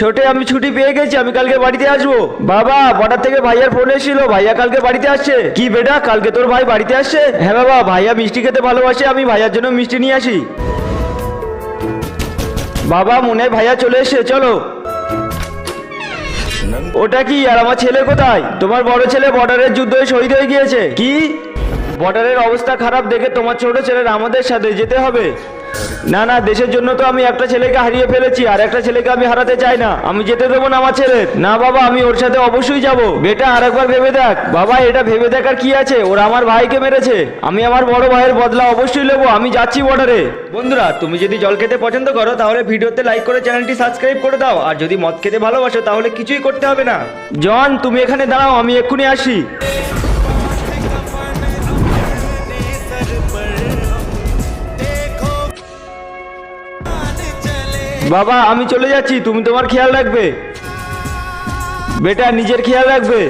ছোটে আমি ছুটি পেয়ে গেছি, আমি কালকে বাড়িতে আসব। বাবা, বর্ডার থেকে ভাইয়ার ফোন এসেছিল, ভাইয়া কালকে বাড়িতে আসছে। কি বেটা, কালকে তোর ভাই বাড়িতে আসছে? হ্যাঁ বাবা, ভাইয়া মিষ্টি খেতে ভালোবাসে, আমি ভাইয়ার জন্য মিষ্টি নিয়ে আসি। বাবা, মনে ভাইয়া চলে এসছে, চলো। ওটা কি, আর আমার ছেলে কোথায়? তোমার বড় ছেলে বর্ডারের যুদ্ধে শহীদ হয়ে গিয়েছে। কি? বর্ডারের অবস্থা খারাপ দেখে তোমার ছোট ছেলের আমাদের সাথে যেতে হবে। না না, দেশের জন্য তো আমি একটা ছেলেকে হারিয়ে ফেলেছি, আর একটা ছেলেকে আমি হারাতে চাই না। আমি যেতে দেবো না আমার ছেলে। না, বাবা, আমি ওর সাথে অবশ্যই যাব। বেটা, আরেকবার ভেবে দেখ। বাবা, এটা ভেবে দেখার কি আছে? ওরা আমার ভাইকে মেরেছে। আমি আমার বড় ভাইয়ের বদলা অবশ্যই নেব। আমি যাচ্ছি বর্ডারে বন্ধুরা, তুমি যদি জল খেতে পছন্দ করো, তাহলে ভিডিওতে লাইক করে চ্যানেলটি সাবস্ক্রাইব করে দাও। আর যদি মদ খেতে ভালোবাসো, তাহলে কিছুই করতে হবে না। জন, তুমি এখানে দাঁড়াও, আমি এক্ষুনি আসি। বাবা আমি চলে যাচ্ছি তুমি তোমার খেয়াল রাখবে। বেটা নিজের খেয়াল রাখবে।